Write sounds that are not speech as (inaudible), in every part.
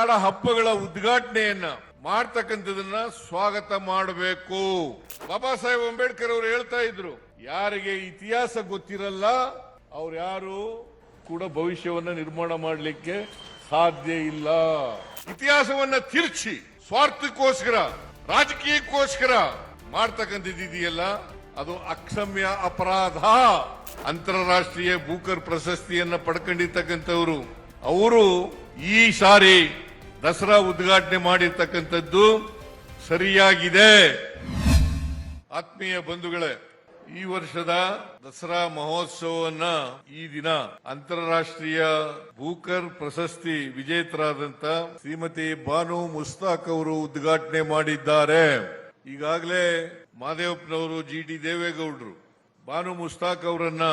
ನಾಡ ಹಬ್ಬಗಳ ಉದ್ಘಾಟನೆಯನ್ನ ಮಾಡ್ತಕ್ಕಂಥದನ್ನ ಸ್ವಾಗತ ಮಾಡಬೇಕು. ಬಾಬಾ ಸಾಹೇಬ್ ಅಂಬೇಡ್ಕರ್ ಅವರು ಹೇಳ್ತಾ ಇದ್ರು, ಯಾರಿಗೆ ಇತಿಹಾಸ ಗೊತ್ತಿರಲ್ಲ, ಅವ್ರು ಯಾರು ಕೂಡ ಭವಿಷ್ಯವನ್ನ ನಿರ್ಮಾಣ ಮಾಡಲಿಕ್ಕೆ ಸಾಧ್ಯ ಇಲ್ಲ. ಇತಿಹಾಸವನ್ನ ತಿರುಚಿ, ಸ್ವಾರ್ಥಕ್ಕೋಸ್ಕರ, ರಾಜಕೀಯಕ್ಕೋಸ್ಕರ ಮಾಡ್ತಕ್ಕಂಥದ್ದಿದೆಯಲ್ಲ ಅದು ಅಕ್ಷಮ್ಯ ಅಪರಾಧ. ಅಂತಾರಾಷ್ಟ್ರೀಯ ಬೂಕರ್ ಪ್ರಶಸ್ತಿಯನ್ನ ಪಡ್ಕೊಂಡಿರ್ತಕ್ಕಂಥವ್ರು, ಅವರು ಈ ಸಾರಿ ದಸರಾ ಉದ್ಘಾಟನೆ ಮಾಡಿರ್ತಕ್ಕಂಥದ್ದು ಸರಿಯಾಗಿದೆ. ಆತ್ಮೀಯ ಬಂಧುಗಳೇ, ಈ ವರ್ಷದ ದಸರಾ ಮಹೋತ್ಸವವನ್ನ ಈ ದಿನ ಅಂತಾರಾಷ್ಟ್ರೀಯ ಭೂಕರ್ ಪ್ರಶಸ್ತಿ ವಿಜೇತರಾದಂತ ಶ್ರೀಮತಿ ಬಾನು ಮುಸ್ತಾಕ್ ಅವರು ಉದ್ಘಾಟನೆ ಮಾಡಿದ್ದಾರೆ. ಈಗಾಗಲೇ ಮಾದೇವಪ್ಪನವರು ಜಿ ಡಿ ದೇವೇಗೌಡರು ಬಾನು ಮುಸ್ತಾಕ್ ಅವರನ್ನ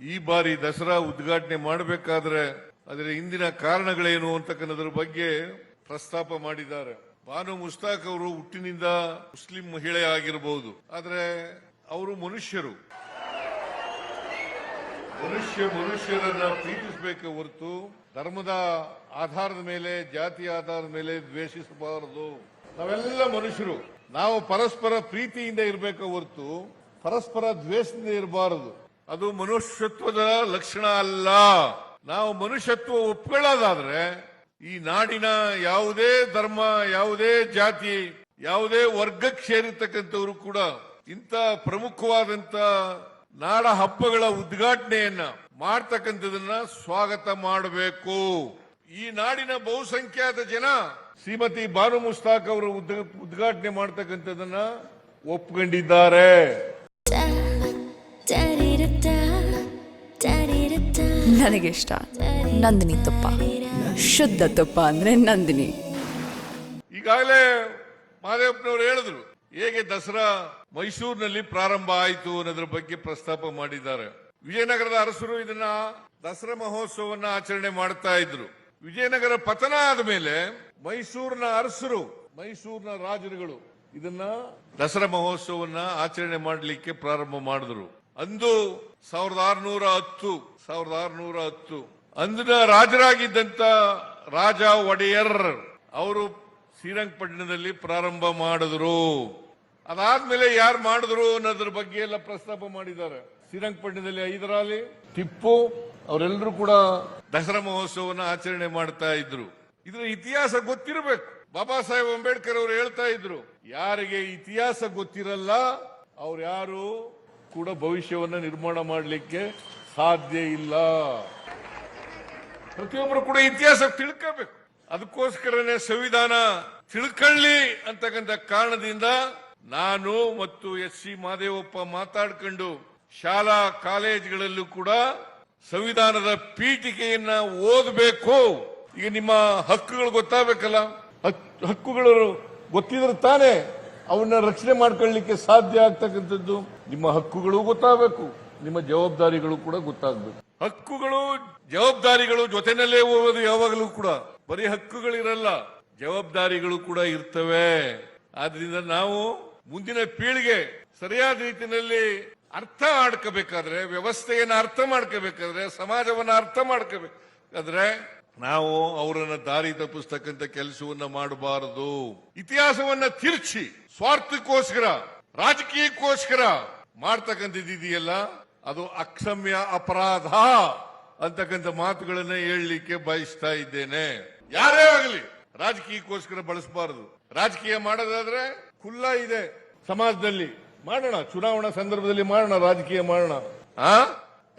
ಈ ಬಾರಿ ದಸರಾ ಉದ್ಘಾಟನೆ ಮಾಡಬೇಕಾದ್ರೆ ಅದರ ಇಂದಿನ ಕಾರಣಗಳೇನು ಅಂತಕ್ಕನ್ನೋದ್ರ ಬಗ್ಗೆ ಪ್ರಸ್ತಾಪ ಮಾಡಿದ್ದಾರೆ. ಬಾನು ಮುಸ್ತಾಕ್ ಅವರು ಹುಟ್ಟಿನಿಂದ ಮುಸ್ಲಿಂ ಮಹಿಳೆ ಆಗಿರಬಹುದು ಆದರೆ ಅವರು ಮನುಷ್ಯರು. ಮನುಷ್ಯ ಮನುಷ್ಯರನ್ನ ಪ್ರೀತಿಸಬೇಕು ಹೊರತು ಧರ್ಮದ ಆಧಾರದ ಮೇಲೆ, ಜಾತಿ ಆಧಾರದ ಮೇಲೆ ದ್ವೇಷಿಸಬಾರದು. ನಾವೆಲ್ಲ ಮನುಷ್ಯರು. ನಾವು ಪರಸ್ಪರ ಪ್ರೀತಿಯಿಂದ ಇರಬೇಕು ಹೊರತು ಪರಸ್ಪರ ದ್ವೇಷದಿಂದ ಇರಬಾರದು. ಅದು ಮನುಷ್ಯತ್ವದ ಲಕ್ಷಣ ಅಲ್ಲ. ನಾವು ಮನುಷ್ಯತ್ವ ಒಪ್ಕೊಳ್ಳೋದಾದ್ರೆ ಈ ನಾಡಿನ ಯಾವುದೇ ಧರ್ಮ, ಯಾವುದೇ ಜಾತಿ, ಯಾವುದೇ ವರ್ಗಕ್ಕೆ ಸೇರಿರ್ತಕ್ಕಂಥವ್ರು ಕೂಡ ಇಂಥ ಪ್ರಮುಖವಾದಂತ ನಾಡ ಹಬ್ಬಗಳ ಉದ್ಘಾಟನೆಯನ್ನ ಮಾಡ್ತಕ್ಕಂಥದನ್ನ ಸ್ವಾಗತ ಮಾಡಬೇಕು. ಈ ನಾಡಿನ ಬಹುಸಂಖ್ಯಾತ ಜನ ಶ್ರೀಮತಿ ಬಾನು ಮುಸ್ತಾಕ್ ಅವರು ಉದ್ಘ- ಉದ್ಘಾಟನೆ ಮಾಡ್ತಕ್ಕಂಥದನ್ನ ಒಪ್ಕೊಂಡಿದ್ದಾರೆ. ನನಗೆ ಇಷ್ಟ ನಂದಿನಿ ತುಪ್ಪ. ಶುದ್ಧ ತುಪ್ಪ ಅಂದ್ರೆ ನಂದಿನಿ. ಈಗಾಗಲೇ ಮಹದೇವಪ್ಪನವರು ಹೇಳಿದ್ರು, ಹೇಗೆ ದಸರಾ ಮೈಸೂರಿನಲ್ಲಿ ಪ್ರಾರಂಭ ಆಯಿತು ಅನ್ನೋದ್ರ ಬಗ್ಗೆ ಪ್ರಸ್ತಾಪ ಮಾಡಿದ್ದಾರೆ. ವಿಜಯನಗರದ ಅರಸರು ಇದನ್ನ ದಸರಾ ಮಹೋತ್ಸವವನ್ನ ಆಚರಣೆ ಮಾಡ್ತಾ ಇದ್ರು. ವಿಜಯನಗರ ಪತನ ಆದ ಮೇಲೆ ಮೈಸೂರಿನ ಅರಸರು, ಮೈಸೂರಿನ ರಾಜರುಗಳು ಇದನ್ನ ದಸರಾ ಮಹೋತ್ಸವವನ್ನ ಆಚರಣೆ ಮಾಡಲಿಕ್ಕೆ ಪ್ರಾರಂಭ ಮಾಡಿದ್ರು. ಅಂದು ಸಾವಿರದ ಆರುನೂರ ಹತ್ತು, ಸಾವಿರದ ಆರುನೂರ ಹತ್ತು. ಅಂದಿನ ರಾಜರಾಗಿದ್ದಂತ ರಾಜ ಒಡೆಯರ್ ಅವರು ಶ್ರೀರಂಗಪಟ್ಟಣದಲ್ಲಿ ಪ್ರಾರಂಭ ಮಾಡಿದ್ರು. ಅದಾದ್ಮೇಲೆ ಯಾರು ಮಾಡಿದ್ರು ಅನ್ನೋದ್ರ ಬಗ್ಗೆ ಎಲ್ಲ ಪ್ರಸ್ತಾಪ ಮಾಡಿದ್ದಾರೆ. ಶ್ರೀರಂಗಪಟ್ಟಣದಲ್ಲಿ ಹೈದರಾಲಿ ಟಿಪ್ಪು, ಅವರೆಲ್ಲರೂ ಕೂಡ ದಸರಾ ಮಹೋತ್ಸವನ ಆಚರಣೆ ಮಾಡ್ತಾ ಇದ್ರು. ಇದರ ಇತಿಹಾಸ ಗೊತ್ತಿರಬೇಕು. ಬಾಬಾ ಸಾಹೇಬ್ ಅಂಬೇಡ್ಕರ್ ಅವರು ಹೇಳ್ತಾ ಇದ್ರು, ಯಾರಿಗೆ ಇತಿಹಾಸ ಗೊತ್ತಿರಲ್ಲ, ಅವ್ರು ಯಾರು ಕೂಡ ಭವಿಷ್ಯವನ್ನು ನಿರ್ಮಾಣ ಮಾಡಲಿಕ್ಕೆ ಸಾಧ್ಯ ಇಲ್ಲ. ಪ್ರತಿಯೊಬ್ಬರು ಕೂಡ ಇತಿಹಾಸ ತಿಳ್ಕೋಬೇಕು. ಅದಕ್ಕೋಸ್ಕರನೇ ಸಂವಿಧಾನ ತಿಳ್ಕೊಳ್ಳಿ ಅಂತಕ್ಕಂಥ ಕಾರಣದಿಂದ ನಾನು ಮತ್ತು ಎಸ್ ಸಿ ಮಾದೇವಪ್ಪ ಮಾತಾಡ್ಕೊಂಡು ಶಾಲಾ ಕಾಲೇಜುಗಳಲ್ಲೂ ಕೂಡ ಸಂವಿಧಾನದ ಪೀಠಿಕೆಯನ್ನ ಓದಬೇಕು. ಈಗ ನಿಮ್ಮ ಹಕ್ಕುಗಳು ಗೊತ್ತಾಗಬೇಕಲ್ಲ? ಹಕ್- ಹಕ್ಕುಗಳು ಗೊತ್ತಿದ್ರೆ ತಾನೇ ಅವನ್ನ ರಕ್ಷಣೆ ಮಾಡ್ಕೊಳ್ಳಿಕ್ಕೆ ಸಾಧ್ಯ ಆಗ್ತಕ್ಕಂಥದ್ದು. ನಿಮ್ಮ ಹಕ್ಕುಗಳು ಗೊತ್ತಾಗಬೇಕು. ನಿಮ್ಮ ಜವಾಬ್ದಾರಿಗಳು ಕೂಡ ಗೊತ್ತಾಗಬೇಕು. ಹಕ್ಕುಗಳು, ಜವಾಬ್ದಾರಿಗಳು ಜೊತೆನಲ್ಲೇ ಹೋಗೋದು ಯಾವಾಗಲೂ ಕೂಡ. ಬರೀ ಹಕ್ಕುಗಳಿರಲ್ಲ, ಜವಾಬ್ದಾರಿಗಳು ಕೂಡ ಇರ್ತವೆ. ಆದ್ರಿಂದ ನಾವು ಮುಂದಿನ ಪೀಳಿಗೆ ಸರಿಯಾದ ರೀತಿಯಲ್ಲಿ ಅರ್ಥ ಮಾಡ್ಕೋಬೇಕಾದ್ರೆ, ವ್ಯವಸ್ಥೆಯನ್ನ ಅರ್ಥ ಮಾಡ್ಕೋಬೇಕಾದ್ರೆ, ಸಮಾಜವನ್ನ ಅರ್ಥ ಮಾಡ್ಕೋಬೇಕಾದ್ರೆ ನಾವು ಅವರನ್ನ ದಾರಿ ತಪ್ಪಿಸ್ತಕ್ಕಂಥ ಕೆಲಸವನ್ನ ಮಾಡಬಾರದು. ಇತಿಹಾಸವನ್ನ ತಿರುಚಿ, ಸ್ವಾರ್ಥಕ್ಕೋಸ್ಕರ ರಾಜಕೀಯಕ್ಕೋಸ್ಕರ ಮಾಡ್ತಕ್ಕಂಥದ್ದಿದೆಯಲ್ಲ, ಅದು ಅಕ್ಷಮ್ಯ ಅಪರಾಧ ಅಂತಕ್ಕಂಥ ಮಾತುಗಳನ್ನ ಹೇಳಲಿಕ್ಕೆ ಬಯಸ್ತಾ ಇದ್ದೇನೆ. ಯಾರೇ ಆಗಲಿ, ರಾಜಕೀಯಕ್ಕೋಸ್ಕರ ಬಳಸಬಾರದು. ರಾಜಕೀಯ ಮಾಡೋದಾದ್ರೆ ಖುಲ್ಲಾ ಇದೆ ಸಮಾಜದಲ್ಲಿ. ಮಾಡೋಣ, ಚುನಾವಣಾ ಸಂದರ್ಭದಲ್ಲಿ ಮಾಡೋಣ, ರಾಜಕೀಯ ಮಾಡೋಣ. ಆ?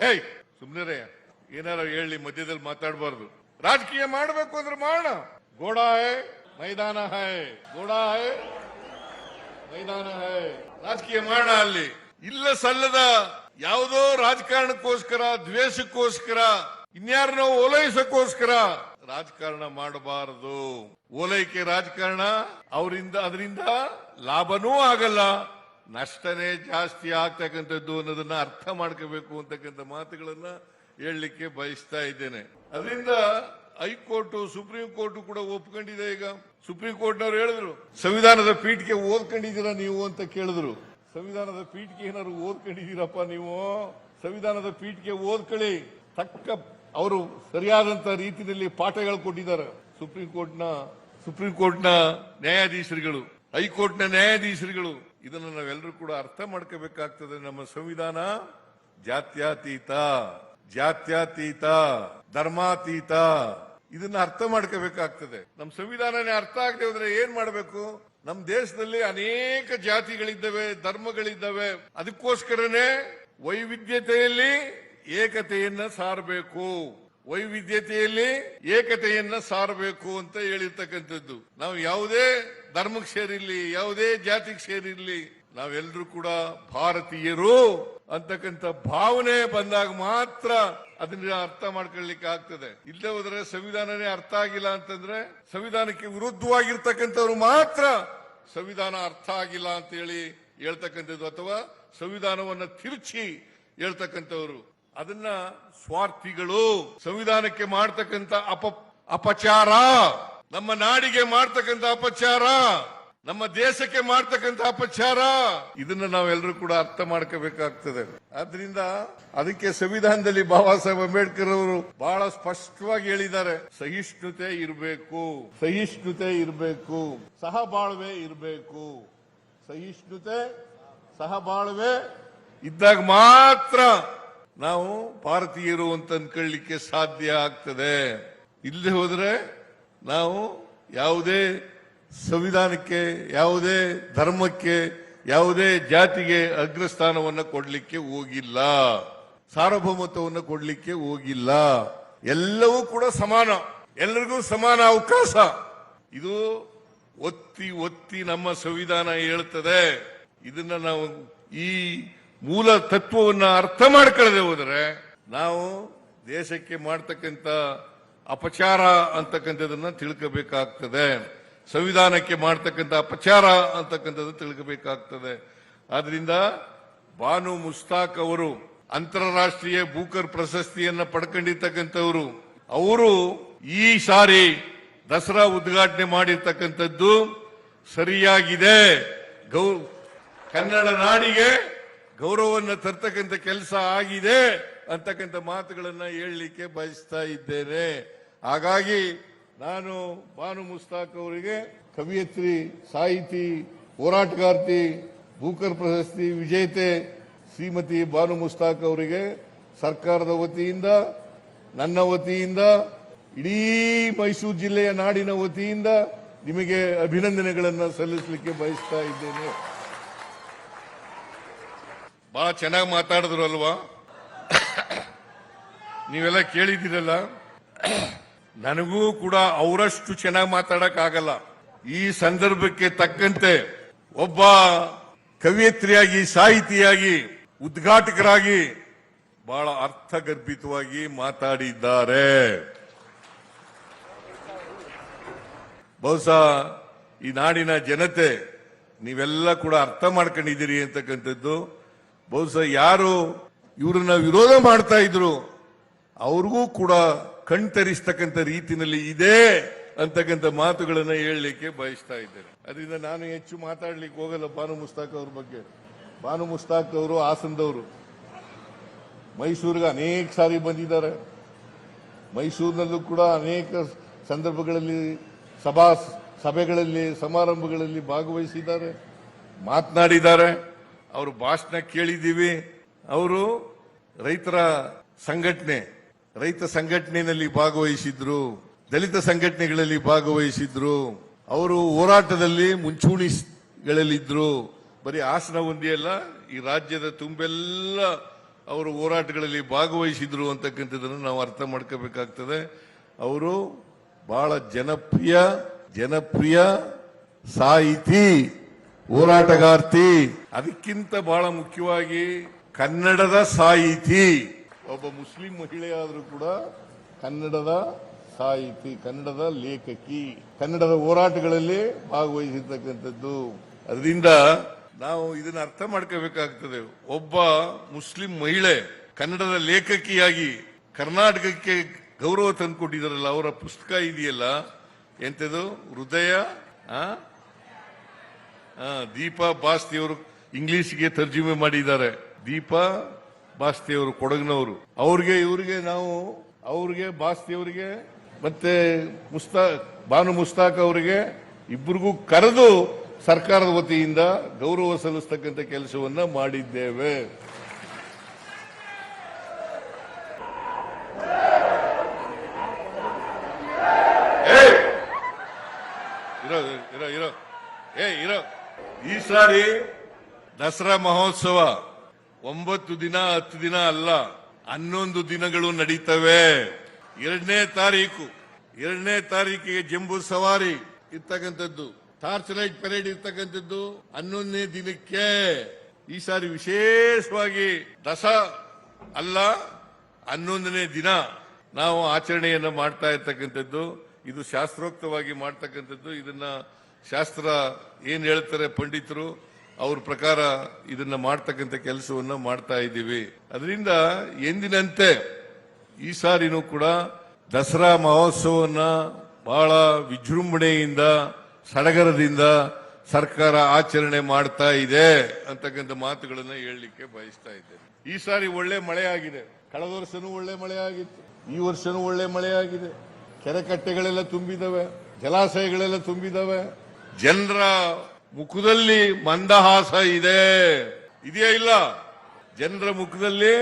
ಏಯ್ ಸುಮ್ನೆ ಏನಾರ ಹೇಳಿ ಮಧ್ಯದಲ್ಲಿ ಮಾತಾಡಬಾರ್ದು. ರಾಜಕೀಯ ಮಾಡಬೇಕು ಅಂದ್ರೆ ಮಾಡೋಣ. ಗೋಡಾ ಹೈ ಮೈದಾನ ಹೈ. ಗೋಡಾ ಹೈ ಮೈದಾನ ರಾಜಕೀಯ ಮಾಡೋಣ ಅಲ್ಲಿ. ಇಲ್ಲ ಸಲ್ಲದ ಯಾವುದೋ ರಾಜಕಾರಣಕ್ಕೋಸ್ಕರ, ದ್ವೇಷಕ್ಕೋಸ್ಕರ, ಇನ್ಯಾರನ್ನ ಓಲೈಸಕ್ಕೋಸ್ಕರ ರಾಜಕಾರಣ ಮಾಡಬಾರದು. ಓಲೈಕೆ ರಾಜಕಾರಣ, ಅವರಿಂದ, ಅದರಿಂದ ಲಾಭನೂ ಆಗಲ್ಲ. ನಷ್ಟನೇ ಜಾಸ್ತಿ ಆಗ್ತಕ್ಕಂಥದ್ದು ಅನ್ನೋದನ್ನ ಅರ್ಥ ಮಾಡ್ಕೋಬೇಕು ಅಂತಕ್ಕಂಥ ಮಾತುಗಳನ್ನ ಹೇಳಲಿಕ್ಕೆ ಬಯಸ್ತಾ ಇದ್ದೇನೆ. ಅದರಿಂದ ಹೈಕೋರ್ಟ್, ಸುಪ್ರೀಂ ಕೋರ್ಟ್ ಕೂಡ ಒಪ್ಕೊಂಡಿದೆ ಈಗ. ಸುಪ್ರೀಂ ಕೋರ್ಟ್ನವ್ರು ಹೇಳಿದ್ರು, ಸಂವಿಧಾನದ ಪೀಠಕ್ಕೆ ಓದ್ಕೊಂಡಿದ್ದೀರಾ ನೀವು ಅಂತ ಕೇಳಿದ್ರು. ಸಂವಿಧಾನದ ಪೀಠಕ್ಕೆ ಏನಾದ್ರು ಓದ್ಕೊಂಡಿದ್ದೀರಪ್ಪ ನೀವು? ಸಂವಿಧಾನದ ಪೀಠಕ್ಕೆ ಓದ್ಕೊಳ್ಳಿ. ತಕ್ಕ ಅವರು ಸರಿಯಾದಂತ ರೀತಿಯಲ್ಲಿ ಪಾಠಗಳು ಕೊಟ್ಟಿದ್ದಾರೆ. ಸುಪ್ರೀಂ ಕೋರ್ಟ್ನ ಸುಪ್ರೀಂ ಕೋರ್ಟ್ನ ನ್ಯಾಯಾಧೀಶರುಗಳು, ಹೈಕೋರ್ಟ್ನ ನ್ಯಾಯಾಧೀಶರುಗಳು, ಇದನ್ನು ನಾವೆಲ್ಲರೂ ಕೂಡ ಅರ್ಥ ಮಾಡ್ಕೋಬೇಕಾಗ್ತದೆ ನಮ್ಮ ಸಂವಿಧಾನ. ಜಾತ್ಯಾತೀತ ಜಾತ್ಯಾತೀತ, ಧರ್ಮಾತೀತ. ಇದನ್ನ ಅರ್ಥ ಮಾಡ್ಕೋಬೇಕಾಗ್ತದೆ. ನಮ್ಮ ಸಂವಿಧಾನನೇ ಅರ್ಥ ಆಗದೆ ಹೋದ್ರೆ ಏನ್ ಮಾಡಬೇಕು? ನಮ್ಮ ದೇಶದಲ್ಲಿ ಅನೇಕ ಜಾತಿಗಳಿದ್ದಾವೆ, ಧರ್ಮಗಳಿದ್ದಾವೆ. ಅದಕ್ಕೋಸ್ಕರನೇ ವೈವಿಧ್ಯತೆಯಲ್ಲಿ ಏಕತೆಯನ್ನ ಸಾರಬೇಕು. ವೈವಿಧ್ಯತೆಯಲ್ಲಿ ಏಕತೆಯನ್ನ ಸಾರಬೇಕು ಅಂತ ಹೇಳಿರ್ತಕ್ಕಂಥದ್ದು. ನಾವು ಯಾವುದೇ ಧರ್ಮಕ್ಕೆ ಸೇರಿರ್ಲಿ, ಯಾವುದೇ ಜಾತಿಗೆ ಸೇರಿರ್ಲಿ ನಾವೆಲ್ಲರೂ ಕೂಡ ಭಾರತೀಯರು ಅಂತಕ್ಕಂಥ ಭಾವನೆ ಬಂದಾಗ ಮಾತ್ರ ಅದನ್ನ ಅರ್ಥ ಮಾಡ್ಕೊಳ್ಲಿಕ್ಕೆ ಆಗ್ತದೆ. ಇಲ್ಲದೆ ಹೋದ್ರೆ ಸಂವಿಧಾನನೇ ಅರ್ಥ ಆಗಿಲ್ಲ ಅಂತಂದ್ರೆ ಸಂವಿಧಾನಕ್ಕೆ ವಿರುದ್ಧವಾಗಿರ್ತಕ್ಕಂಥವ್ರು ಮಾತ್ರ ಸಂವಿಧಾನ ಅರ್ಥ ಆಗಿಲ್ಲ ಅಂತ ಹೇಳಿ ಹೇಳ್ತಕ್ಕಂಥದ್ದು ಅಥವಾ ಸಂವಿಧಾನವನ್ನ ತಿರುಚಿ ಹೇಳ್ತಕ್ಕಂಥವ್ರು. ಅದನ್ನ ಸ್ವಾರ್ಥಿಗಳು ಸಂವಿಧಾನಕ್ಕೆ ಮಾಡ್ತಕ್ಕಂಥ ಅಪ ಅಪಚಾರ, ನಮ್ಮ ನಾಡಿಗೆ ಮಾಡ್ತಕ್ಕಂಥ ಅಪಚಾರ. ನಮ್ಮ ದೇಶಕ್ಕೆ ಮಾಡ್ತಕ್ಕಂಥ ಅಪಚಾರ, ಇದನ್ನ ನಾವೆಲ್ಲರೂ ಕೂಡ ಅರ್ಥ ಮಾಡ್ಕೋಬೇಕಾಗ್ತದೆ. ಆದ್ರಿಂದ ಅದಕ್ಕೆ ಸಂವಿಧಾನದಲ್ಲಿ ಬಾಬಾ ಸಾಹೇಬ್ ಅಂಬೇಡ್ಕರ್ ಅವರು ಬಹಳ ಸ್ಪಷ್ಟವಾಗಿ ಹೇಳಿದ್ದಾರೆ. ಸಹಿಷ್ಣುತೆ ಇರಬೇಕು ಸಹಿಷ್ಣುತೆ ಇರಬೇಕು, ಸಹಬಾಳ್ವೆ ಇರಬೇಕು. ಸಹಿಷ್ಣುತೆ, ಸಹಬಾಳ್ವೆ ಇದ್ದಾಗ ಮಾತ್ರ ನಾವು ಭಾರತೀಯರು ಅಂತ ಅನ್ಕೊಳ್ಳಿಕ್ಕೆ ಸಾಧ್ಯ ಆಗ್ತದೆ. ಇಲ್ಲದೆ ಹೋದ್ರೆ ನಾವು ಯಾವುದೇ ಸಂವಿಧಾನಕ್ಕೆ ಯಾವುದೇ ಧರ್ಮಕ್ಕೆ, ಯಾವುದೇ ಜಾತಿಗೆ ಅಗ್ರಸ್ಥಾನವನ್ನು ಕೊಡಲಿಕ್ಕೆ ಹೋಗಿಲ್ಲ. ಸಾರ್ವಭೌಮತ್ವವನ್ನು ಕೊಡಲಿಕ್ಕೆ ಹೋಗಿಲ್ಲ. ಎಲ್ಲವೂ ಕೂಡ ಸಮಾನ. ಎಲ್ಲರಿಗೂ ಸಮಾನ ಅವಕಾಶ. ಇದು ಒತ್ತಿ ಒತ್ತಿ ನಮ್ಮ ಸಂವಿಧಾನ ಹೇಳ್ತದೆ. ಇದನ್ನ ನಾವು ಈ ಮೂಲ ತತ್ವವನ್ನ ಅರ್ಥ ಮಾಡ್ಕೊಳ್ಳದೆ ಹೋದರೆ ನಾವು ದೇಶಕ್ಕೆ ಮಾಡ್ತಕ್ಕಂಥ ಅಪಚಾರ ಅಂತಕ್ಕಂಥದನ್ನ ತಿಳ್ಕೋಬೇಕಾಗ್ತದೆ. ಸಂವಿಧಾನಕ್ಕೆ ಮಾಡ್ತಕ್ಕಂಥ ಅಪಚಾರ ಅಂತಕ್ಕಂಥದ್ದು ತಿಳ್ಕೋಬೇಕಾಗ್ತದೆ. ಆದ್ರಿಂದ ಬಾನು ಮುಸ್ತಾಕ್ ಅವರು ಅಂತಾರಾಷ್ಟ್ರೀಯ ಬೂಕರ್ ಪ್ರಶಸ್ತಿಯನ್ನ ಪಡ್ಕೊಂಡಿರ್ತಕ್ಕಂಥವರು, ಅವರು ಈ ಸಾರಿ ದಸರಾ ಉದ್ಘಾಟನೆ ಮಾಡಿರ್ತಕ್ಕಂಥದ್ದು ಸರಿಯಾಗಿದೆ. ಗೌ, ಕನ್ನಡ ನಾಡಿಗೆ ಗೌರವವನ್ನು ತರ್ತಕ್ಕಂಥ ಕೆಲಸ ಆಗಿದೆ ಅಂತಕ್ಕಂಥ ಮಾತುಗಳನ್ನ ಹೇಳಲಿಕ್ಕೆ ಬಯಸ್ತಾ ಇದ್ದೇನೆ. ಹಾಗಾಗಿ ನಾನು ಬಾನು ಮುಸ್ತಾಕ್ ಅವರಿಗೆ ಕವಿಯತ್ರಿ, ಸಾಹಿತಿ, ಹೋರಾಟಗಾರ್ತಿ, ಭೂಕರ್ ಪ್ರಶಸ್ತಿ ವಿಜೇತೆ ಶ್ರೀಮತಿ ಬಾನು ಮುಸ್ತಾಕ್ ಅವರಿಗೆ ಸರ್ಕಾರದ ವತಿಯಿಂದ, ನನ್ನ ವತಿಯಿಂದ, ಇಡೀ ಮೈಸೂರು ಜಿಲ್ಲೆಯ ನಾಡಿನ ವತಿಯಿಂದ ನಿಮಗೆ ಅಭಿನಂದನೆಗಳನ್ನು ಸಲ್ಲಿಸಲಿಕ್ಕೆ ಬಯಸ್ತಾ ಇದ್ದೇನೆ. ಬಹಳ ಚೆನ್ನಾಗಿ ಮಾತಾಡಿದ್ರು ಅಲ್ವಾ? (coughs) ನೀವೆಲ್ಲ ಕೇಳಿದಿರಲ್ಲ (coughs) ನನಗೂ ಕೂಡ ಅವರಷ್ಟು ಚೆನ್ನಾಗಿ ಮಾತಾಡಕ್ ಆಗಲ್ಲ ಈ ಸಂದರ್ಭಕ್ಕೆ ತಕ್ಕಂತೆ ಒಬ್ಬ ಕವಿಯತ್ರಿಯಾಗಿ, ಸಾಹಿತಿಯಾಗಿ, ಉದ್ಘಾಟಕರಾಗಿ ಬಹಳ ಅರ್ಥಗರ್ಭಿತವಾಗಿ ಮಾತಾಡಿದ್ದಾರೆ. ಬಹುಶಃ ಈ ನಾಡಿನ ಜನತೆ ನೀವೆಲ್ಲ ಕೂಡ ಅರ್ಥ ಮಾಡ್ಕೊಂಡಿದ್ದೀರಿ ಅಂತಕ್ಕಂಥದ್ದು. ಬಹುಶಃ ಯಾರು ಇವರನ್ನ ವಿರೋಧ ಮಾಡ್ತಾ ಇದ್ರು, ಅವ್ರಿಗೂ ಕೂಡ ಕಣ್ತರಿಸ್ತಕ್ಕಂಥ ರೀತಿನಲ್ಲಿ ಇದೆ ಅಂತಕ್ಕಂಥ ಮಾತುಗಳನ್ನ ಹೇಳಲಿಕ್ಕೆ ಬಯಸ್ತಾ ಇದ್ದೇನೆ. ಅದರಿಂದ ನಾನು ಹೆಚ್ಚು ಮಾತಾಡ್ಲಿಕ್ಕೆ ಹೋಗಲ್ಲ ಬಾನು ಮುಸ್ತಾಕ್ ಅವ್ರ ಬಗ್ಗೆ. ಬಾನು ಮುಸ್ತಾಕ್ ಅವರು, ಹಾಸನದವರು. ಮೈಸೂರಿಗೆ ಅನೇಕ ಸಾರಿ ಬಂದಿದ್ದಾರೆ. ಮೈಸೂರಿನಲ್ಲೂ ಕೂಡ ಅನೇಕ ಸಂದರ್ಭಗಳಲ್ಲಿ ಸಭಾ ಸಭೆಗಳಲ್ಲಿ, ಸಮಾರಂಭಗಳಲ್ಲಿ ಭಾಗವಹಿಸಿದ್ದಾರೆ, ಮಾತನಾಡಿದ್ದಾರೆ. ಅವರು ಭಾಷಣ ಕೇಳಿದ್ದೀವಿ. ಅವರು ರೈತರ ಸಂಘಟನೆ ರೈತ ಸಂಘಟನೆಯಲ್ಲಿ ಭಾಗವಹಿಸಿದ್ರು, ದಲಿತ ಸಂಘಟನೆಗಳಲ್ಲಿ ಭಾಗವಹಿಸಿದ್ರು, ಅವರು ಹೋರಾಟದಲ್ಲಿ ಮುಂಚೂಣಿಗಳಲ್ಲಿದ್ದರು ಬರೀ ಆಸನ ಒಂದೇ ಈ ರಾಜ್ಯದ ತುಂಬೆಲ್ಲ ಅವರು ಹೋರಾಟಗಳಲ್ಲಿ ಭಾಗವಹಿಸಿದ್ರು ಅಂತಕ್ಕಂಥದ್ದನ್ನು ನಾವು ಅರ್ಥ ಮಾಡ್ಕೋಬೇಕಾಗ್ತದೆ. ಅವರು ಬಹಳ ಜನಪ್ರಿಯ ಜನಪ್ರಿಯ ಸಾಹಿತಿ, ಹೋರಾಟಗಾರ್ತಿ. ಅದಕ್ಕಿಂತ ಬಹಳ ಮುಖ್ಯವಾಗಿ ಕನ್ನಡದ ಸಾಹಿತಿ. ಒಬ್ಬ ಮುಸ್ಲಿಂ ಮಹಿಳೆಯಾದರೂ ಕೂಡ ಕನ್ನಡದ ಸಾಹಿತಿ, ಕನ್ನಡದ ಲೇಖಕಿ, ಕನ್ನಡದ ಹೋರಾಟಗಳಲ್ಲಿ ಭಾಗವಹಿಸಿರ್ತಕ್ಕಂಥದ್ದು. ಅದರಿಂದ ನಾವು ಇದನ್ನ ಅರ್ಥ ಮಾಡ್ಕೋಬೇಕಾಗ್ತದೆ. ಒಬ್ಬ ಮುಸ್ಲಿಂ ಮಹಿಳೆ ಕನ್ನಡದ ಲೇಖಕಿಯಾಗಿ ಕರ್ನಾಟಕಕ್ಕೆ ಗೌರವ ತಂದುಕೊಟ್ಟಿದ್ದಾರಲ್ಲ ಅವರ ಪುಸ್ತಕ ಇದೆಯಲ್ಲ? ಎಂಥದ್ದು? ಹೃದಯ, ಆ? ಬಾಸ್ತಿ ದೀಪಾ ಬಾಸ್ತಿಯವರು ಇಂಗ್ಲಿಷ್ಗೆ ತರ್ಜುಮೆ ಮಾಡಿದ್ದಾರೆ. ದೀಪಾ ಬಾಸ್ತಿಯವರು, ಕೊಡಗಿನವರು. ಅವ್ರಿಗೆ, ಇವರಿಗೆ ನಾವು, ಅವ್ರಿಗೆ, ಬಾಸ್ತಿಯವರಿಗೆ, ಮತ್ತೆ ಮುಸ್ತಾ ಬಾನು ಮುಸ್ತಾಕ್ ಅವರಿಗೆ ಇಬ್ಬರಿಗೂ ಕರೆದು ಸರ್ಕಾರದ ವತಿಯಿಂದ ಗೌರವ ಸಲ್ಲಿಸ್ತಕ್ಕಂಥ ಕೆಲಸವನ್ನ ಮಾಡಿದ್ದೇವೆ. ಇರೋ. ಏ, ಇರೋ. ಈ ಸಾರಿ ದಸರಾ ಮಹೋತ್ಸವ. ಒಂಬತ್ತು ದಿನ, ಹತ್ತು ದಿನ ಅಲ್ಲ, ಹನ್ನೊಂದು ದಿನಗಳು ನಡೀತವೆ. ಎರಡನೇ ತಾರೀಕು, ಎರಡನೇ ತಾರೀಕಿಗೆ ಜಂಬೂ ಸವಾರಿ ಇರ್ತಕ್ಕಂಥದ್ದು. ಟಾರ್ಚ್ ಲೈಟ್ ಪರೇಡ್ ಇರ್ತಕ್ಕಂಥದ್ದು ಹನ್ನೊಂದನೇ ದಿನಕ್ಕೆ. ಈ ಸಾರಿ ವಿಶೇಷವಾಗಿ ದಸ ಅಲ್ಲ, ಹನ್ನೊಂದನೇ ದಿನ ನಾವು ಆಚರಣೆಯನ್ನು ಮಾಡ್ತಾ ಇರ್ತಕ್ಕಂಥದ್ದು. ಇದು ಶಾಸ್ತ್ರೋಕ್ತವಾಗಿ ಮಾಡ್ತಕ್ಕಂಥದ್ದು. ಇದನ್ನ ಶಾಸ್ತ್ರ ಏನ್ ಹೇಳ್ತಾರೆ ಪಂಡಿತರು? ಅವ್ರ ಪ್ರಕಾರ ಇದನ್ನ ಮಾಡ್ತಕ್ಕಂಥ ಕೆಲಸವನ್ನ ಮಾಡ್ತಾ ಇದ್ದೀವಿ. ಅದರಿಂದ ಎಂದಿನಂತೆ ಈ ಸಾರಿನೂ ಕೂಡ ದಸರಾ ಮಹೋತ್ಸವವನ್ನ ಬಹಳ ವಿಜೃಂಭಣೆಯಿಂದ, ಸಡಗರದಿಂದ ಸರ್ಕಾರ ಆಚರಣೆ ಮಾಡ್ತಾ ಇದೆ ಅಂತಕ್ಕಂಥ ಮಾತುಗಳನ್ನ ಹೇಳಲಿಕ್ಕೆ ಬಯಸ್ತಾ ಇದ್ದೇನೆ. ಈ ಸಾರಿ ಒಳ್ಳೆ ಮಳೆ ಆಗಿದೆ. ಕಳೆದ ವರ್ಷನೂ ಒಳ್ಳೆ ಮಳೆ ಆಗಿತ್ತು. ಈ ವರ್ಷನೂ ಒಳ್ಳೆ ಮಳೆ ಆಗಿದೆ. ಕೆರೆಕಟ್ಟೆಗಳೆಲ್ಲ ತುಂಬಿದವೆ. ಜಲಾಶಯಗಳೆಲ್ಲ ತುಂಬಿದವೆ. ಜನರ ಮುಖದಲ್ಲಿ ಮಂದಹಾಸ ಇದೆ. ಇದೆಯಾ ಇಲ್ಲ? ಜನರ ಮುಖದಲ್ಲಿ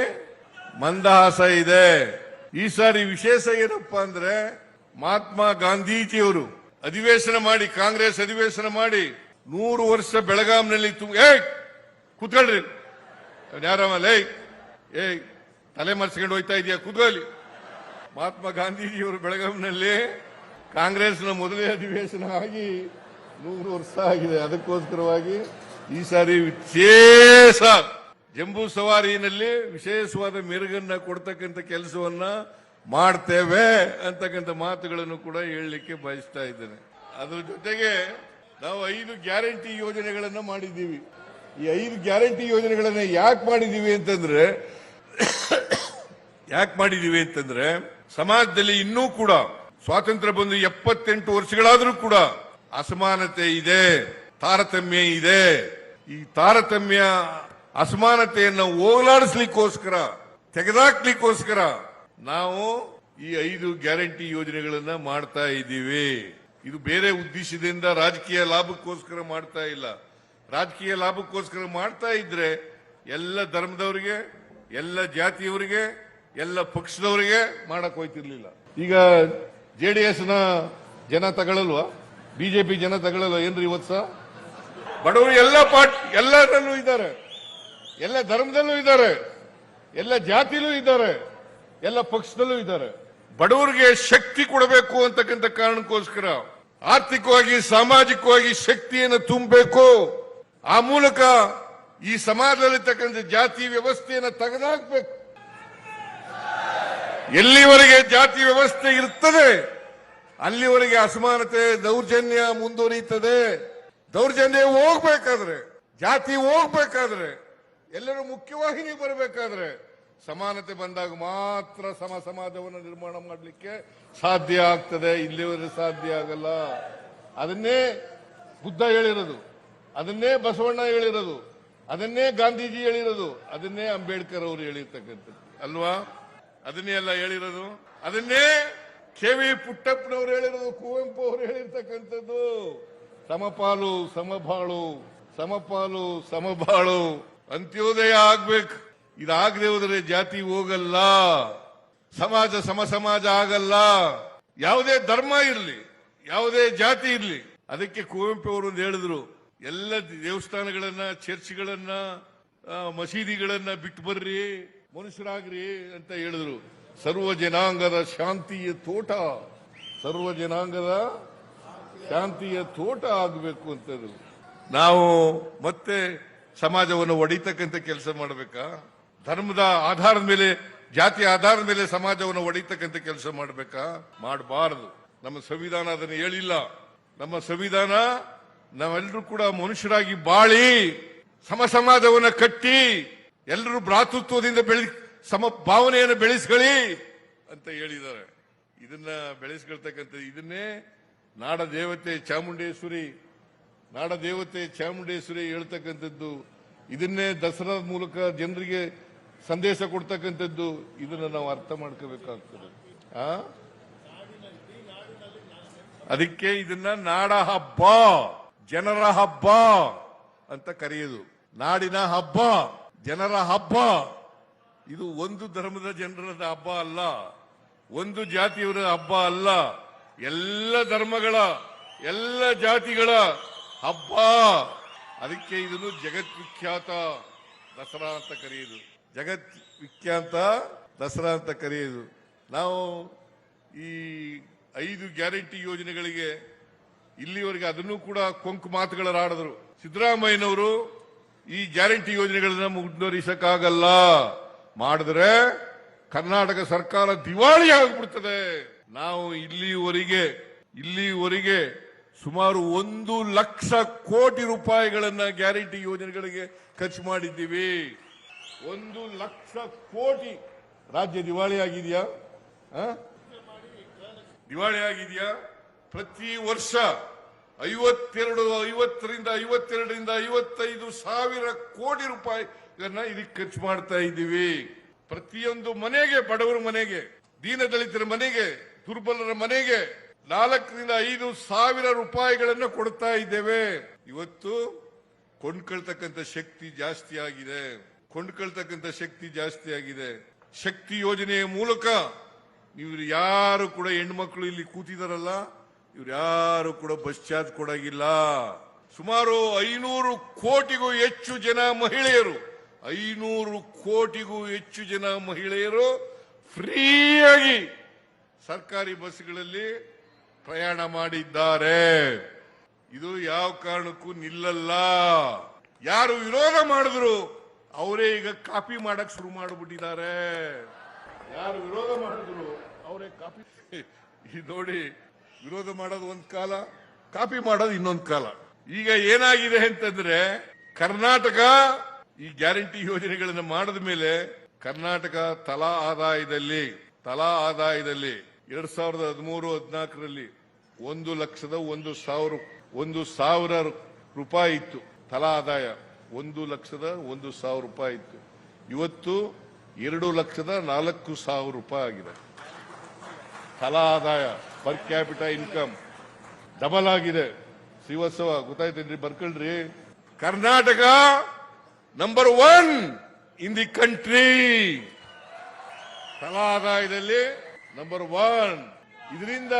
ಮಂದಹಾಸ ಇದೆ. ಈ ಸಾರಿ ವಿಶೇಷ ಏನಪ್ಪಾ ಅಂದ್ರೆ ಮಹಾತ್ಮ ಗಾಂಧೀಜಿಯವರು ಅಧಿವೇಶನ ಮಾಡಿ, ಕಾಂಗ್ರೆಸ್ ಅಧಿವೇಶನ ಮಾಡಿ ನೂರು ವರ್ಷ ಬೆಳಗಾಂನಲ್ಲಿ ಏ ಕೂತ್ಕೊಳ್ರಿ. ಏಯ್ ಏ ತಲೆ ಮರೆಸ್ಕೊಂಡು ಹೋಯ್ತಾ ಇದೆಯಾ? ಕೂತ್ಕೊಳ್ಳಿ ಮಹಾತ್ಮ ಗಾಂಧೀಜಿಯವರು ಬೆಳಗಾಂನಲ್ಲಿ ಕಾಂಗ್ರೆಸ್ನ ಮೊದಲೇ ಅಧಿವೇಶನ ಆಗಿ ನೂರು ವರ್ಷ ಆಗಿದೆ. ಅದಕ್ಕೋಸ್ಕರವಾಗಿ ಈ ಸಾರಿ ವಿಶೇಷ ಜಂಬೂ ಸವಾರಿನಲ್ಲಿ ವಿಶೇಷವಾದ ಮೆರುಗನ್ನ ಕೊಡ್ತಕ್ಕಂಥ ಕೆಲಸವನ್ನ ಮಾಡ್ತೇವೆ ಅಂತಕ್ಕಂಥ ಮಾತುಗಳನ್ನು ಕೂಡ ಹೇಳಲಿಕ್ಕೆ ಬಯಸ್ತಾ ಇದ್ದೇನೆ. ಅದರ ಜೊತೆಗೆ ನಾವು ಐದು ಗ್ಯಾರಂಟಿ ಯೋಜನೆಗಳನ್ನ ಮಾಡಿದ್ದೀವಿ. ಈ ಐದು ಗ್ಯಾರಂಟಿ ಯೋಜನೆಗಳನ್ನ ಯಾಕೆ ಮಾಡಿದ್ದೀವಿ ಅಂತಂದ್ರೆ, ಯಾಕೆ ಮಾಡಿದ್ದೀವಿ ಅಂತಂದ್ರೆ, ಸಮಾಜದಲ್ಲಿ ಇನ್ನೂ ಕೂಡ ಸ್ವಾತಂತ್ರ್ಯ ಬಂದು ಎಪ್ಪತ್ತೆಂಟು ವರ್ಷಗಳಾದರೂ ಕೂಡ ಅಸಮಾನತೆ ಇದೆ, ತಾರತಮ್ಯ ಇದೆ. ಈ ತಾರತಮ್ಯ, ಅಸಮಾನತೆಯನ್ನು ಹೋಗಲಾಡಿಸ್ಲಿಕ್ಕೋಸ್ಕರ, ತೆಗೆದಾಕ್ಲಿಕ್ಕೋಸ್ಕರ ನಾವು ಈ ಐದು ಗ್ಯಾರಂಟಿ ಯೋಜನೆಗಳನ್ನ ಮಾಡ್ತಾ ಇದ್ದೀವಿ. ಇದು ಬೇರೆ ಉದ್ದೇಶದಿಂದ ರಾಜಕೀಯ ಲಾಭಕ್ಕೋಸ್ಕರ ಮಾಡ್ತಾ ಇಲ್ಲ. ರಾಜಕೀಯ ಲಾಭಕ್ಕೋಸ್ಕರ ಮಾಡ್ತಾ ಇದ್ರೆ ಎಲ್ಲ ಧರ್ಮದವರಿಗೆ, ಎಲ್ಲ ಜಾತಿಯವರಿಗೆ, ಎಲ್ಲ ಪಕ್ಷದವರಿಗೆ ಮಾಡಕ್ ಹೋಯ್ತಿರ್ಲಿಲ್ಲ. ಈಗ ಜೆ ಡಿ ಎಸ್ನ ಜನ ತಗೊಳ್ಳಲ್ವಾ ಬಿಜೆಪಿ ಜನ ತಗೊಳ್ಳಲ್ಲ, ಏನ್ರಿ ಇವತ್ತು ಸಹ ಬಡವರು ಎಲ್ಲ ಪಾರ್ಟಿ ಎಲ್ಲರಲ್ಲೂ ಇದ್ದಾರೆ. ಎಲ್ಲ ಧರ್ಮದಲ್ಲೂ ಇದ್ದಾರೆ. ಎಲ್ಲ ಜಾತಿಲೂ ಇದ್ದಾರೆ. ಎಲ್ಲ ಪಕ್ಷದಲ್ಲೂ ಇದ್ದಾರೆ. ಬಡವರಿಗೆ ಶಕ್ತಿ ಕೊಡಬೇಕು ಅಂತಕ್ಕಂಥ ಕಾರಣಕ್ಕೋಸ್ಕರ ಆರ್ಥಿಕವಾಗಿ, ಸಾಮಾಜಿಕವಾಗಿ ಶಕ್ತಿಯನ್ನು ತುಂಬಬೇಕು. ಆ ಮೂಲಕ ಈ ಸಮಾಜದಲ್ಲಿರ್ತಕ್ಕಂಥ ಜಾತಿ ವ್ಯವಸ್ಥೆಯನ್ನು ತೆಗೆದಾಕ್ಬೇಕು. ಎಲ್ಲಿವರೆಗೆ ಜಾತಿ ವ್ಯವಸ್ಥೆ ಇರ್ತದೆ ಅಲ್ಲಿವರೆಗೆ ಅಸಮಾನತೆ, ದೌರ್ಜನ್ಯ ಮುಂದುವರಿಯುತ್ತದೆ. ದೌರ್ಜನ್ಯ ಹೋಗ್ಬೇಕಾದ್ರೆ, ಜಾತಿ ಹೋಗ್ಬೇಕಾದ್ರೆ, ಎಲ್ಲರೂ ಮುಖ್ಯವಾಹಿನಿ ಬರಬೇಕಾದ್ರೆ, ಸಮಾನತೆ ಬಂದಾಗ ಮಾತ್ರ ಸಮ ಸಮಾಜವನ್ನು ನಿರ್ಮಾಣ ಮಾಡಲಿಕ್ಕೆ ಸಾಧ್ಯ ಆಗ್ತದೆ. ಇಲ್ಲಿವರೆಗೆ ಸಾಧ್ಯ ಆಗಲ್ಲ. ಅದನ್ನೇ ಬುದ್ಧ ಹೇಳಿರೋದು. ಅದನ್ನೇ ಬಸವಣ್ಣ ಹೇಳಿರೋದು. ಅದನ್ನೇ ಗಾಂಧೀಜಿ ಹೇಳಿರೋದು. ಅದನ್ನೇ ಅಂಬೇಡ್ಕರ್ ಅವರು ಹೇಳಿರ್ತಕ್ಕಂಥದ್ದು. ಅಲ್ವಾ? ಅದನ್ನೇ ಎಲ್ಲ ಹೇಳಿರೋದು. ಅದನ್ನೇ ವಿ ಪುಟ್ಟಪ್ಪನವರು ಹೇಳಿರೋದು ಕುವೆಂಪು ಅವರು ಹೇಳಿರ್ತಕ್ಕಂಥದ್ದು. ಸಮಪಾಲು, ಸಮಬಾಳು ಸಮಪಾಲು, ಸಮಬಾಳು. ಅಂತ್ಯೋದಯ ಆಗ್ಬೇಕು. ಇದಾಗದೆ ಹೋದರೆ ಜಾತಿ ಹೋಗಲ್ಲ. ಸಮಾಜ ಸಮ ಸಮಾಜ ಆಗಲ್ಲ. ಯಾವುದೇ ಧರ್ಮ ಇರಲಿ, ಯಾವುದೇ ಜಾತಿ ಇರಲಿ. ಅದಕ್ಕೆ ಕುವೆಂಪು ಅವರು ಹೇಳಿದ್ರು, ಎಲ್ಲ ದೇವಸ್ಥಾನಗಳನ್ನ, ಚರ್ಚ್ಗಳನ್ನ ಮಸೀದಿಗಳನ್ನ ಬಿಟ್ಟು ಬರ್ರಿ, ಮನುಷ್ಯರಾಗ್ರಿ ಅಂತ ಹೇಳಿದ್ರು. ಸರ್ವ ಜನಾಂಗದ ಶಾಂತಿಯ ತೋಟ. ಸರ್ವ ಜನಾಂಗದ ಶಾಂತಿಯ ತೋಟ ಆಗಬೇಕು ಅಂತದು ನಾವು ಮತ್ತೆ ಸಮಾಜವನ್ನು ಒಡಿತಕ್ಕಂಥ ಕೆಲಸ ಮಾಡಬೇಕಾ? ಧರ್ಮದ ಆಧಾರದ ಮೇಲೆ, ಜಾತಿ ಆಧಾರದ ಮೇಲೆ ಸಮಾಜವನ್ನು ಒಡಿತಕ್ಕಂಥ ಕೆಲಸ ಮಾಡಬೇಕಾ? ಮಾಡಬಾರದು. ನಮ್ಮ ಸಂವಿಧಾನ ಅದನ್ನು ಹೇಳಿಲ್ಲ. ನಮ್ಮ ಸಂವಿಧಾನ ನಾವೆಲ್ಲರೂ ಕೂಡ ಮನುಷ್ಯರಾಗಿ ಬಾಳಿ, ಸಮ ಸಮಾಜವನ್ನು ಕಟ್ಟಿ, ಎಲ್ಲರೂ ಭ್ರಾತೃತ್ವದಿಂದ ಬೆಳಿ ಸಮ ಭಾವನೆಯನ್ನು ಬೆಳೆಸ್ಕೊಳ್ಳಿ ಅಂತ ಹೇಳಿದ್ದಾರೆ. ಇದನ್ನ ಬೆಳೆಸ್ಕೊಳ್ತಕ್ಕಂಥ ಇದನ್ನೇ ನಾಡ ದೇವತೆ ಚಾಮುಂಡೇಶ್ವರಿ ನಾಡ ದೇವತೆ ಚಾಮುಂಡೇಶ್ವರಿ ಹೇಳ್ತಕ್ಕಂಥದ್ದು. ಇದನ್ನೇ ದಸರಾ ಮೂಲಕ ಜನರಿಗೆ ಸಂದೇಶ ಕೊಡ್ತಕ್ಕಂಥದ್ದು. ಇದನ್ನ ನಾವು ಅರ್ಥ ಮಾಡ್ಕೋಬೇಕಾಗ್ತದೆ. ಆ? ಅದಕ್ಕೆ ಇದನ್ನ ನಾಡ ಹಬ್ಬ, ಜನರ ಹಬ್ಬ ಅಂತ ಕರೆಯೋದು. ನಾಡಿನ ಹಬ್ಬ, ಜನರ ಹಬ್ಬ. ಇದು ಒಂದು ಧರ್ಮದ ಜನರದ ಹಬ್ಬ ಅಲ್ಲ, ಒಂದು ಜಾತಿಯವರ ಹಬ್ಬ ಅಲ್ಲ, ಎಲ್ಲ ಧರ್ಮಗಳ, ಎಲ್ಲ ಜಾತಿಗಳ ಹಬ್ಬ. ಅದಕ್ಕೆ ಇದನ್ನು ಜಗದ್ವಿಖ್ಯಾತ ದಸರಾ ಅಂತ ಕರೆಯುವುದು ಜಗತ್ ವಿಖ್ಯಾತ ದಸರಾ ಅಂತ ಕರೆಯುವುದು ನಾವು ಈ ಐದು ಗ್ಯಾರಂಟಿ ಯೋಜನೆಗಳಿಗೆ ಇಲ್ಲಿವರೆಗೆ ಅದನ್ನು ಕೂಡ ಕೊಂಕು ಮಾತುಗಳಾಡಿದ್ರು. ಸಿದ್ದರಾಮಯ್ಯನವರು ಈ ಗ್ಯಾರಂಟಿ ಯೋಜನೆಗಳನ್ನ ಮುಂದುವರಿಸಕ್ಕಾಗಲ್ಲ ಮಾಡಿದ್ರೆ ಕರ್ನಾಟಕ ಸರ್ಕಾರ ದಿವಾಳಿ ಆಗ್ಬಿಡ್ತದೆ. ನಾವು ಇಲ್ಲಿವರೆಗೆ ಇಲ್ಲಿವರೆಗೆ ಸುಮಾರು ಒಂದು ಲಕ್ಷ ಕೋಟಿ ರೂಪಾಯಿಗಳನ್ನ ಗ್ಯಾರಂಟಿ ಯೋಜನೆಗಳಿಗೆ ಖರ್ಚು ಮಾಡಿದ್ದೀವಿ. ಒಂದು ಲಕ್ಷ ಕೋಟಿ. ರಾಜ್ಯ ದಿವಾಳಿ ಆಗಿದೆಯಾ? ದಿವಾಳಿ ಆಗಿದೆಯಾ? ಪ್ರತಿ ವರ್ಷ ಐವತ್ತೆರಡು, ಐವತ್ತರಿಂದ ಐವತ್ತೆರಡರಿಂದ ಐವತ್ತೈದು ಸಾವಿರ ಕೋಟಿ ರೂಪಾಯಿಗಳನ್ನ ಇದಕ್ಕೆ ಖರ್ಚು ಮಾಡ್ತಾ ಇದ್ದೀವಿ. ಪ್ರತಿಯೊಂದು ಮನೆಗೆ, ಬಡವರ ಮನೆಗೆ ದೀನದಲಿತರ ಮನೆಗೆ, ದುರ್ಬಲರ ಮನೆಗೆ ನಾಲ್ಕರಿಂದ ಐದು ಸಾವಿರ ರೂಪಾಯಿಗಳನ್ನು ಕೊಡ್ತಾ ಇದ್ದೇವೆ. ಇವತ್ತು ಕೊಂಡ್ಕೊಳ್ತಕ್ಕಂಥ ಶಕ್ತಿ ಜಾಸ್ತಿ ಆಗಿದೆ. ಕೊಂಡ್ಕೊಳ್ತಕ್ಕಂಥ ಶಕ್ತಿ ಜಾಸ್ತಿ ಆಗಿದೆ. ಶಕ್ತಿ ಯೋಜನೆಯ ಮೂಲಕ ಇವರು ಯಾರು ಕೂಡ ಹೆಣ್ಮಕ್ಳು ಇಲ್ಲಿ ಕೂತಿದಾರಲ್ಲ, ಇವ್ರು ಯಾರು ಕೂಡ ಬಸ್ ಚಾರ್ಜ್ ಕೊಡಾಗಿಲ್ಲ. ಸುಮಾರು ಐನೂರು ಕೋಟಿಗೂ ಹೆಚ್ಚು ಜನ ಮಹಿಳೆಯರು ಐನೂರು ಕೋಟಿಗೂ ಹೆಚ್ಚು ಜನ ಮಹಿಳೆಯರು ಫ್ರೀಯಾಗಿ ಸರ್ಕಾರಿ ಬಸ್ಗಳಲ್ಲಿ ಪ್ರಯಾಣ ಮಾಡಿದ್ದಾರೆ. ಇದು ಯಾವ ಕಾರಣಕ್ಕೂ ನಿಲ್ಲಲ್ಲ. ಯಾರು ವಿರೋಧ ಮಾಡಿದ್ರು ಅವರೇ ಈಗ ಕಾಪಿ ಮಾಡಕ್ ಶುರು ಮಾಡಿಬಿಟ್ಟಿದ್ದಾರೆ. ಯಾರು ವಿರೋಧ ಮಾಡಿದ್ರು ಅವರೇ ಕಾಪಿ (laughs) ನೋಡಿ, ವಿರೋಧ ಮಾಡೋದು ಒಂದ್ ಕಾಲ, ಕಾಪಿ ಮಾಡೋದು ಇನ್ನೊಂದ್ ಕಾಲ. ಈಗ ಏನಾಗಿದೆ ಅಂತಂದ್ರೆ, ಕರ್ನಾಟಕ ಈ ಗ್ಯಾರಂಟಿ ಯೋಜನೆಗಳನ್ನು ಮಾಡಿದ ಮೇಲೆ ಕರ್ನಾಟಕ ತಲಾ ಆದಾಯದಲ್ಲಿ ತಲಾ ಆದಾಯದಲ್ಲಿ ಎರಡ್ ಸಾವಿರದ ಹದಿಮೂರು, ಹದಿನಾಲ್ಕರಲ್ಲಿ ಒಂದು ಲಕ್ಷದ ಒಂದು ಸಾವಿರ ಒಂದು ಸಾವಿರ ರೂಪಾಯಿ ಇತ್ತು. ತಲಾ ಆದಾಯ ಒಂದು ಲಕ್ಷದ ಒಂದು ಸಾವಿರ ರೂಪಾಯಿ ಇತ್ತು. ಇವತ್ತು ಎರಡು ಲಕ್ಷದ ನಾಲ್ಕು ಸಾವಿರ ರೂಪಾಯಿ ಆಗಿದೆ. ತಲಾ ಆದಾಯ ಪರ್ ಕ್ಯಾಪಿಟಾ ಇನ್ಕಮ್ ಡಬಲ್ ಆಗಿದೆ. ಶ್ರೀವತ್ಸವ, ಗೊತ್ತಾಯ್ತೇನ್ರಿ ಬರ್ಕೊಳ್ರಿ? Karnataka number one in the country ತಲಾ ಆದಾಯದಲ್ಲಿ ನಂಬರ್ ಒನ್ ಇದರಿಂದ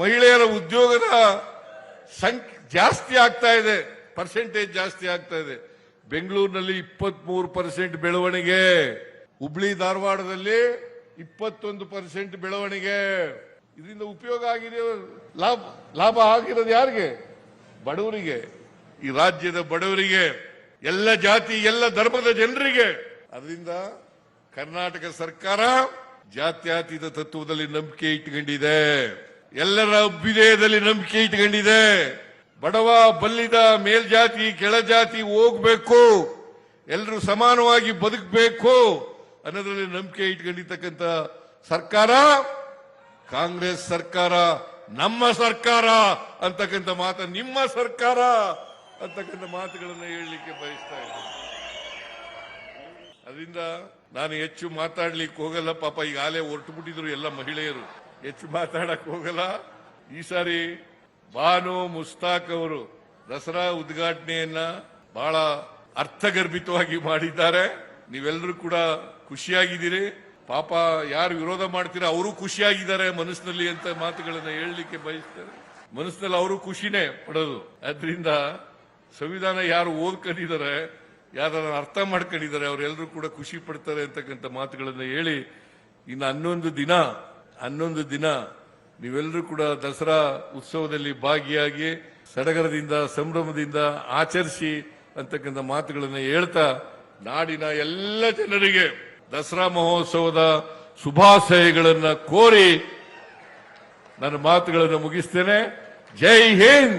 ಮಹಿಳೆಯರ ಉದ್ಯೋಗದ ಸಂಖ್ಯೆ ಜಾಸ್ತಿ ಆಗ್ತಾ ಇದೆ ಪರ್ಸೆಂಟೇಜ್ ಜಾಸ್ತಿ ಆಗ್ತಾ ಇದೆ. ಬೆಂಗಳೂರಿನಲ್ಲಿ ಇಪ್ಪತ್ತ್ ಮೂರು ಪರ್ಸೆಂಟ್ ಬೆಳವಣಿಗೆ, ಹುಬ್ಳಿ ಧಾರವಾಡದಲ್ಲಿ ಇಪ್ಪತ್ತೊಂದು ಪರ್ಸೆಂಟ್ ಬೆಳವಣಿಗೆ. ಇದರಿಂದ ಉಪಯೋಗ ಆಗಿದೆ, ಲಾಭ ಲಾಭ ಆಗಿರೋದು ಯಾರಿಗೆ? ಬಡವರಿಗೆ. ಈ ರಾಜ್ಯದ ಬಡವರಿಗೆ. ಎಲ್ಲ ಜಾತಿ, ಎಲ್ಲ ಧರ್ಮದ ಜನರಿಗೆ. ಅದರಿಂದ ಕರ್ನಾಟಕ ಸರ್ಕಾರ ಜಾತ್ಯಾತೀತ ತತ್ವದಲ್ಲಿ ನಂಬಿಕೆ ಇಟ್ಕೊಂಡಿದೆ. ಎಲ್ಲರ ಅಭ್ಯುದಯದಲ್ಲಿ ನಂಬಿಕೆ ಇಟ್ಕೊಂಡಿದೆ. ಬಡವ, ಬಲ್ಲಿದ, ಮೇಲ್ಜಾತಿ, ಕೆಳಜಾತಿ ಹೋಗ್ಬೇಕು. ಎಲ್ಲರೂ ಸಮಾನವಾಗಿ ಬದುಕಬೇಕು ಅನ್ನೋದ್ರಲ್ಲಿ ನಂಬಿಕೆ ಇಟ್ಕೊಂಡಿರ್ತಕ್ಕಂಥ ಸರ್ಕಾರ, ಕಾಂಗ್ರೆಸ್ ಸರ್ಕಾರ, ನಮ್ಮ ಸರ್ಕಾರ ಅಂತಕ್ಕಂಥ ಮಾತ ನಿಮ್ಮ ಸರ್ಕಾರ. ಅಂತಕ್ಕಂಥ ಮಾತುಗಳನ್ನು ಹೇಳಲಿಕ್ಕೆ ಬಯಸ್ತಾ ಇದ್ದೀನಿ. ಅದರಿಂದ ನಾನು ಹೆಚ್ಚು ಮಾತಾಡ್ಲಿಕ್ಕೆ ಹೋಗಲ್ಲ. ಪಾಪ ಈಗ ಆಲೆ ಹೊರಟು ಬಿಟ್ಟಿದ್ರು ಎಲ್ಲ ಮಹಿಳೆಯರು. ಹೆಚ್ಚು ಮಾತಾಡಕ್ ಹೋಗಲ್ಲ. ಈ ಸಾರಿ ಬಾನು ಮುಸ್ತಾಕ್ ಅವರು ದಸರಾ ಉದ್ಘಾಟನೆಯನ್ನ ಬಹಳ ಅರ್ಥಗರ್ಭಿತವಾಗಿ ಮಾಡಿದ್ದಾರೆ. ನೀವೆಲ್ಲರೂ ಕೂಡ ಖುಷಿಯಾಗಿದ್ದೀರಿ. ಪಾಪ ಯಾರು ವಿರೋಧ ಮಾಡ್ತೀರಾ ಅವರು ಖುಷಿಯಾಗಿದ್ದಾರೆ ಮನಸ್ಸಿನಲ್ಲಿ ಅಂತ ಮಾತುಗಳನ್ನ ಹೇಳಲಿಕ್ಕೆ ಬಯಸ್ತಾರೆ ಮನಸ್ಸಿನಲ್ಲಿ ಅವರು ಖುಷಿನೇ ಪಡೋದು. ಅದರಿಂದ ಸಂವಿಧಾನ ಯಾರು ಓದ್ಕೊಂಡಿದ್ದಾರೆ ಯಾರು ಅರ್ಥ ಮಾಡ್ಕೊಂಡಿದ್ದಾರೆ ಅವರೆಲ್ಲರೂ ಕೂಡ ಖುಷಿ ಪಡ್ತಾರೆ ಅಂತಕ್ಕಂಥ ಮಾತುಗಳನ್ನು ಹೇಳಿ, ಇನ್ನು ಹನ್ನೊಂದು ದಿನ ಹನ್ನೊಂದು ದಿನ ನೀವೆಲ್ಲರೂ ಕೂಡ ದಸರಾ ಉತ್ಸವದಲ್ಲಿ ಭಾಗಿಯಾಗಿ ಸಡಗರದಿಂದ, ಸಂಭ್ರಮದಿಂದ ಆಚರಿಸಿ ಅಂತಕ್ಕಂಥ ಮಾತುಗಳನ್ನು ಹೇಳ್ತಾ, ನಾಡಿನ ಎಲ್ಲ ಜನರಿಗೆ ದಸರಾ ಮಹೋತ್ಸವದ ಶುಭಾಶಯಗಳನ್ನು ಕೋರಿ ನನ್ನ ಮಾತುಗಳನ್ನು ಮುಗಿಸ್ತೇನೆ. ಜೈ ಹಿಂದ್!